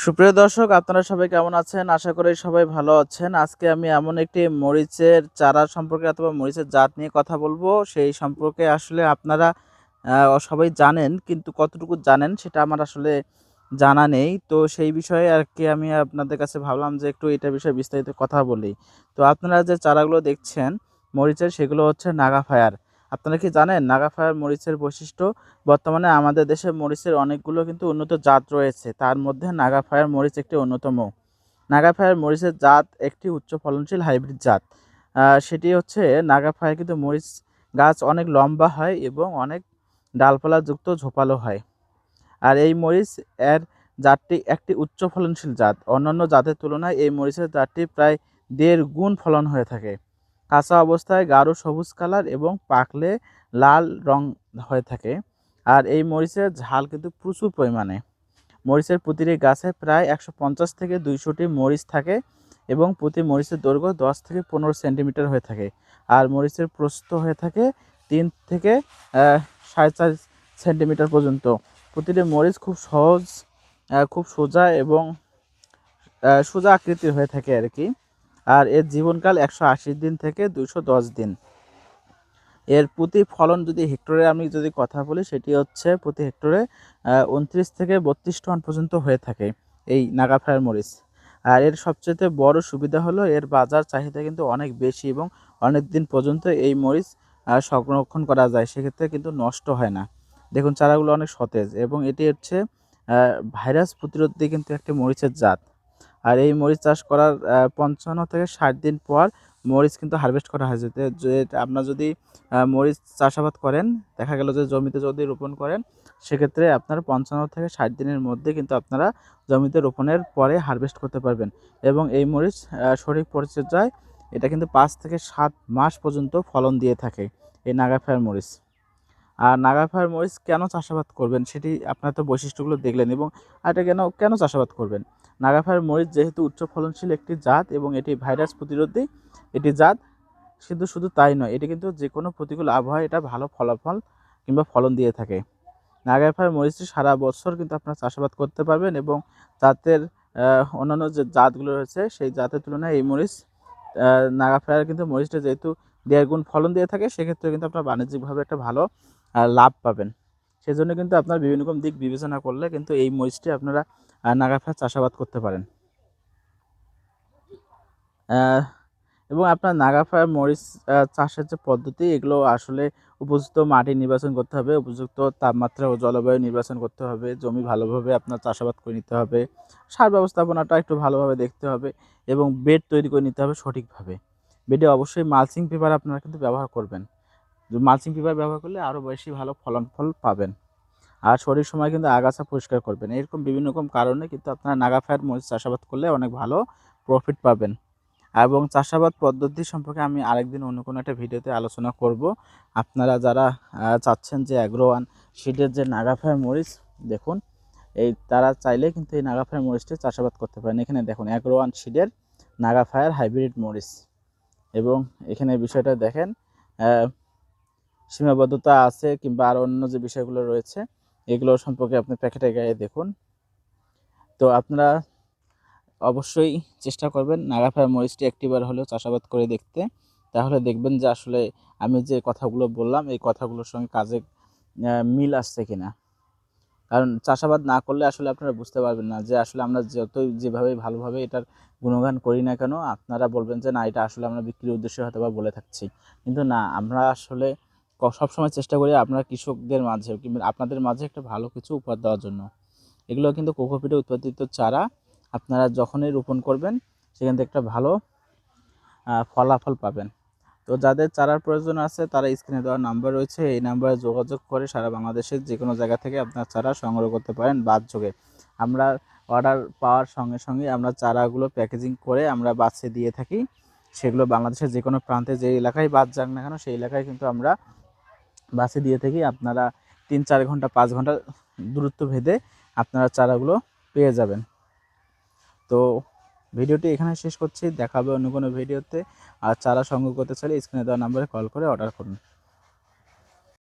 সুপ্রিয় দর্শক, আপনারা সবাই কেমন আছেন? আশা করি সবাই ভালো আছেন। আজকে আমি এমন একটি মরিচের চারা সম্পর্কে অথবা মরিচের জাত নিয়ে কথা বলব। সেই সম্পর্কে আসলে আপনারা সবাই জানেন, কিন্তু কতটুকু জানেন সেটা আমার আসলে জানা নেই। তো সেই বিষয়ে আর কি আমি আপনাদের কাছে ভাবলাম যে একটু এটা বিষয়ে বিস্তারিত কথা বলি। তো আপনারা যে চারাগুলো দেখছেন, মরিচের, সেগুলো হচ্ছে নাগা ফায়ার। আপনারা কি জানেন, নাগা ফায়ার মরিচের বৈশিষ্ট্য? বর্তমানে আমাদের দেশে মরিচের অনেকগুলো কিন্তু উন্নত জাত রয়েছে। তার মধ্যে নাগা ফায়ার মরিচ একটি অন্যতম। নাগা ফায়ার মরিচের জাত একটি উচ্চ ফলনশীল হাইব্রিড জাত। সেটি হচ্ছে নাগা ফায়ার কিন্তু মরিচ গাছ অনেক লম্বা হয় এবং অনেক ডালপালাযুক্ত ঝোপালো হয়। আর এই মরিচ এর জাতটি একটি উচ্চ ফলনশীল জাত। অন্যান্য জাতের তুলনায় এই মরিচের জাতটি প্রায় দেড় গুণ ফলন হয়ে থাকে। কাঁচা অবস্থায় গাঢ় সবুজ কালার এবং পাকলে লাল রং হয়ে থাকে। আর এই মরিচের ঝাল কিন্তু প্রচুর পরিমাণে। মরিচের প্রতিটি গাছে প্রায় একশো পঞ্চাশ থেকে দুইশোটি মরিচ থাকে এবং প্রতি মরিচের দৈর্ঘ্য দশ থেকে পনেরো সেন্টিমিটার হয়ে থাকে। আর মরিচের প্রস্থ হয়ে থাকে তিন থেকে সাড়ে চার সেন্টিমিটার পর্যন্ত। প্রতিটি মরিচ খুব সহজ খুব সোজা এবং সোজা আকৃতির হয়ে থাকে আর কি। আর এর জীবনকাল একশো আশি দিন থেকে দুশো দিন। এর প্রতি ফলন যদি হেক্টরে আমি যদি কথা বলি, সেটি হচ্ছে প্রতি হেক্টরে উনত্রিশ থেকে বত্রিশ টন পর্যন্ত হয়ে থাকে এই নাগা ফ্রায়ার মরিচ। আর এর সবচেয়ে বড় সুবিধা হলো এর বাজার চাহিদা কিন্তু অনেক বেশি এবং অনেক দিন পর্যন্ত এই মরিচ সংরক্ষণ করা যায়, সেক্ষেত্রে কিন্তু নষ্ট হয় না। দেখুন, চারাগুলো অনেক সতেজ এবং এটি হচ্ছে ভাইরাস প্রতিরোধী কিন্তু একটি মরিচের জাত। আর এই মরিচ চাষ করার পঞ্চান্ন থেকে ষাট দিন পর মরিচ কিন্তু হারভেস্ট করা হয়। যে আপনার যদি মরিচ চাষাবাদ করেন, দেখা গেল যে জমিতে যদি রোপণ করেন, সেক্ষেত্রে আপনার পঞ্চান্ন থেকে ষাট দিনের মধ্যে কিন্তু আপনারা জমিতে রোপণের পরে হারভেস্ট করতে পারবেন। এবং এই মরিচ সঠিক পরিচর্যায় এটা কিন্তু পাঁচ থেকে সাত মাস পর্যন্ত ফলন দিয়ে থাকে এই নাগাফায়ার মরিচ। আর নাগাফায়ার মরিচ কেন চাষাবাদ করবেন, সেটি আপনার তো বৈশিষ্ট্যগুলো দেখলেন এবং আর এটা কেন কেন চাষাবাদ করবেন? নাগাফায়ার মরিচ যেহেতু উচ্চ ফলনশীল একটি জাত এবং এটি ভাইরাস প্রতিরোধী এটি জাত শুধু শুধু তাই নয়, এটি কিন্তু যে কোনো প্রতিকূল আবহাওয়ায় এটা ভালো ফলাফল কিংবা ফলন দিয়ে থাকে। নাগাফায়ার মরিচটি সারা বছর কিন্তু আপনারা চাষাবাদ করতে পারবেন এবং জাতের অন্যান্য যে জাতগুলো রয়েছে, সেই জাতের তুলনায় এই মরিচ নাগাফায়ার কিন্তু মরিচটা যেহেতু দেড় গুণ ফলন দিয়ে থাকে, সেক্ষেত্রে কিন্তু আপনার বাণিজ্যিকভাবে একটা ভালো লাভ পাবেন। সেজন্য কিন্তু আপনার বিভিন্ন রকম দিক বিবেচনা করলে কিন্তু এই মরিচটি আপনারা নাগাফায়ার চাষাবাদ করতে পারেন। এবং আপনার নাগাফায়ার মরিচ চাষের যে পদ্ধতি, এগুলো আসলে উপযুক্ত মাটি নির্বাচন করতে হবে, উপযুক্ত তাপমাত্রা ও জলবায়ু নির্বাচন করতে হবে, জমি ভালোভাবে আপনার চাষাবাদ করে নিতে হবে, সার ব্যবস্থাপনাটা একটু ভালোভাবে দেখতে হবে এবং বেড তৈরি করে নিতে হবে সঠিকভাবে। বেডে অবশ্যই মালচিং পেপার আপনারা কিন্তু ব্যবহার করবেন। মালচিং পেপার ব্যবহার করলে আরও বেশি ভালো ফলন ফল পাবেন। আর সঠিক সময় কিন্তু আগাছা পরিষ্কার করবেন। এরকম বিভিন্ন রকম কারণে কিন্তু আপনারা নাগাফায়ার মরিচ চাষাবাদ করলে অনেক ভালো প্রফিট পাবেন। এবং চাষাবাদ পদ্ধতি সম্পর্কে আমি আরেকদিন অন্য কোনো একটা ভিডিওতে আলোচনা করব। আপনারা যারা চাচ্ছেন যে অ্যাগ্রো ওয়ান সিডের যে নাগাফায়ার মরিচ, দেখুন, এই তারা চাইলে কিন্তু এই নাগাফায়ার মরিচটি চাষাবাদ করতে পারেন। এখানে দেখুন অ্যাগ্রো ওয়ান সিডের নাগাফায়ার হাইব্রিড মরিচ। এবং এখানে বিষয়টা দেখেন সীমাবদ্ধতা আছে কিংবা আর অন্য যে বিষয়গুলো রয়েছে এগুলো সম্পর্কে আপনি প্যাকেটের গায়ে দেখুন। তো আপনারা অবশ্যই চেষ্টা করবেন নাগাফায়ার মরিচটি একটিবার হলেও চাষাবাদ করে দেখতে। তাহলে দেখবেন যে আসলে আমি যে কথাগুলো বললাম, এই কথাগুলোর সঙ্গে কাজে মিল আসছে কিনা। কারণ চাষাবাদ না করলে আসলে আপনারা বুঝতে পারবেন না যে আসলে আমরা যতই যেভাবে ভালোভাবে এটার গুণগান করি না কেন, আপনারা বলবেন যে না, এটা আসলে আমরা বিক্রির উদ্দেশ্যে হয়তো বা বলে থাকছি। কিন্তু না, আমরা আসলে সবসময় চেষ্টা করি আপনার কৃষকদের মাঝে কিংবা আপনাদের মাঝে একটা ভালো কিছু উপহার দেওয়ার জন্য। এগুলো কিন্তু কোকোপিটে উৎপাদিত চারা আপনারা যখনই রোপণ করবেন, সেখান থেকে একটা ভালো ফলাফল পাবেন। তো যাদের চারার প্রয়োজন আছে, তারা স্ক্রিনে দেওয়া নাম্বার রয়েছে। এই নাম্বারে যোগাযোগ করে সারা বাংলাদেশের যে কোনো জায়গা থেকে আপনার চারা সংগ্রহ করতে পারেন বাদ যোগে। আমরা অর্ডার পাওয়ার সঙ্গে সঙ্গে আমরা চারাগুলো প্যাকেজিং করে আমরা বাসে দিয়ে থাকি। সেগুলো বাংলাদেশের যে কোনো প্রান্তে যে এলাকায় বাদ যাক না কেন, সেই এলাকায় কিন্তু আমরা বাসে দিয়ে থেকে আপনারা তিন চার ঘণ্টা, পাঁচ ঘণ্টা দূরত্ব ভেদে আপনারা চারাগুলো পেয়ে যাবেন। তো ভিডিওটি এখানে শেষ করছি। দেখাবে অন্য কোনো ভিডিওতে। আর চারা সংগ্রহ করতে চাইলে স্ক্রিনে দেওয়া নাম্বারে কল করে অর্ডার করুন।